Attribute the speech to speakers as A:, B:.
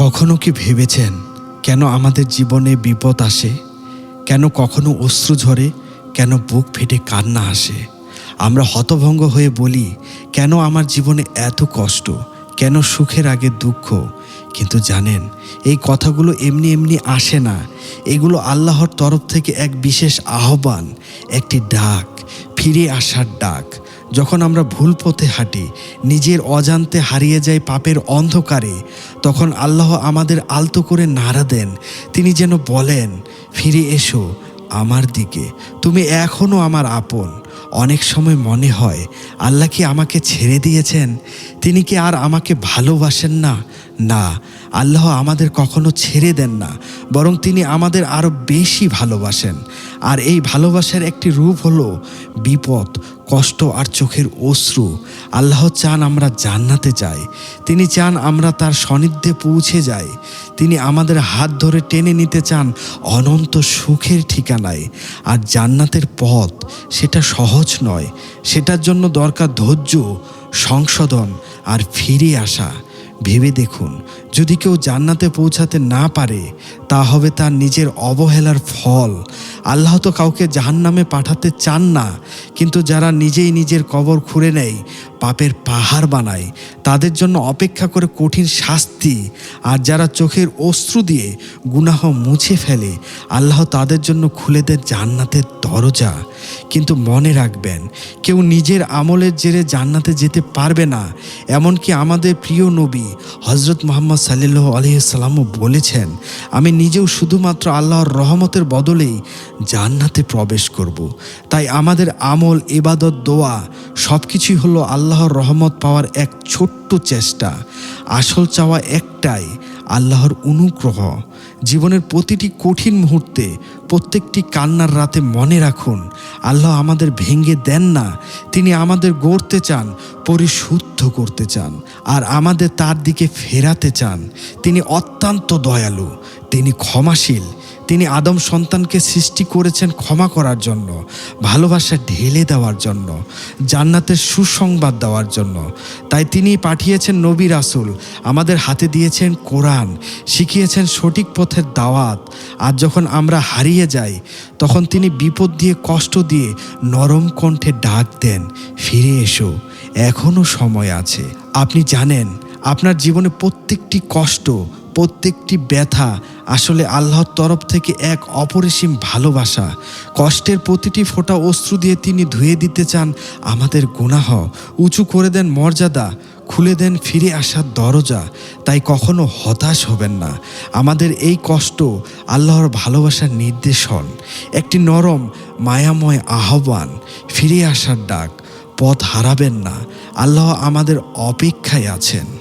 A: কখনো কি ভেবেছেন কেন আমাদের জীবনে বিপদ আসে? কেন কখনো অশ্রু ঝরে? কেন বুক ফেটে কান্না আসে? আমরা হতভঙ্গ হয়ে বলি, কেন আমার জীবনে এত কষ্ট? কেন সুখের আগে দুঃখ? কিন্তু জানেন, এই কথাগুলো এমনি এমনি আসে না। এগুলো আল্লাহর তরফ থেকে এক বিশেষ আহ্বান, একটি ডাক, ফিরে আসার ডাক। যখন আমরা ভুল পথে হাঁটি, নিজের অজান্তে হারিয়ে যাই পাপের অন্ধকারে, তখন আল্লাহ আমাদের আলতো করে নাড়া দেন। তিনি যেন বলেন, ফিরে এসো আমার দিকে। তুমি এখনও আমার আপন। অনেক সময় মনে হয়, আল্লাহ কি আমাকে ছেড়ে দিয়েছেন? তিনি কি আর আমাকে ভালোবাসেন না? না, আল্লাহ আমাদের কখনো ছেড়ে দেন না, বরং তিনি আমাদের আরও বেশি ভালোবাসেন। আর এই ভালোবাসার একটি রূপ হলো বিপদ, কষ্ট আর চোখের অশ্রু। আল্লাহ চান আমরা জান্নাতে যাই। তিনি চান আমরা তার সান্নিধ্যে পৌঁছে যাই। তিনি আমাদের হাত ধরে টেনে নিতে চান অনন্ত সুখের ঠিকানায়। আর জান্নাতের পথ সেটা সহজ নয়, সেটার জন্য দরকার ধৈর্য, সংশোধন আর ফিরে আসা। ভেবে দেখুন, যদি কেউ জান্নাতে পৌঁছাতে না পারে, তা হবে তার নিজের অবহেলার ফল। আল্লাহ তো কাউকে জাহান্নামে পাঠাতে চান না, কিন্তু যারা নিজেই নিজের কবর খুঁড়ে নেয়, পাপের পাহাড় বানায়, তাদের জন্য অপেক্ষা করে কঠিন শাস্তি। আর যারা চোখের অশ্রু দিয়ে গুনাহ মুছে ফেলে, আল্লাহ তাদের জন্য খুলে দেন জান্নাতের দরজা। কিন্তু মনে রাখবেন, কেউ নিজের আমলের জেরে জান্নাতে যেতে পারবে না। এমনকি আমাদের প্রিয় নবী হজরত মোহাম্মদ সাল্লাহ আলহিসাল্লামও বলেছেন, আমি নিজেও শুধুমাত্র আল্লাহর রহমতের বদলেই জান্নাতে প্রবেশ করব। তাই আমাদের আমল এবাদত দোয়া সব কিছুই হলো আল্লাহর রহমত পাওয়ার এক ছোট্ট চেষ্টা। আসল চাওয়া একটাই, আল্লাহর অনুগ্রহ। জীবনের প্রতিটি কঠিন মুহূর্তে প্রত্যেকটি কান্নার রাতে মনে রাখুন, আল্লাহ আমাদের ভেঙে দেন না, তিনি আমাদের গড়তে চান, পরিশুদ্ধ করতে চান, আর আমাদের তার দিকে ফেরাতে চান। তিনি অত্যন্ত দয়ালু, তিনি ক্ষমাশীল তিনি আদম সন্তানকে সৃষ্টি করেছেন ক্ষমা করার জন্য, ভালোবাসা ঢেলে দেওয়ার জন্য, জান্নাতের সুসংবাদ দেওয়ার জন্য। তাই তিনি পাঠিয়েছেন নবী রাসুল, আমাদের হাতে দিয়েছেন কোরআন, শিখিয়েছেন সঠিক পথের দাওয়াত। আর যখন আমরা হারিয়ে যাই, তখন তিনি বিপদ দিয়ে, কষ্ট দিয়ে নরম কণ্ঠে ডাক দেন, ফিরে এসো এখনও সময় আছে। আপনি জানেন, আপনার জীবনে প্রত্যেকটি কষ্ট প্রত্যেকটি ব্যথা আসলে আল্লাহর তরফ থেকে এক অপরিসীম ভালোবাসা। কষ্টের প্রতিটি ফোঁটা অশ্রু দিয়ে তিনি ধুয়ে দিতে চান আমাদের গুনাহ। উঁচু করে দেন মর্যাদা, খুলে দেন ফিরে আসার দরজা। তাই কখনো হতাশ হবেন না। আমাদের এই কষ্ট আল্লাহর ভালোবাসার নির্দেশন একটি নরম, মায়াময় আহ্বান, ফিরে আসার ডাক। পথ হারাবেন না। আল্লাহ আমাদের অপেক্ষায় আছেন।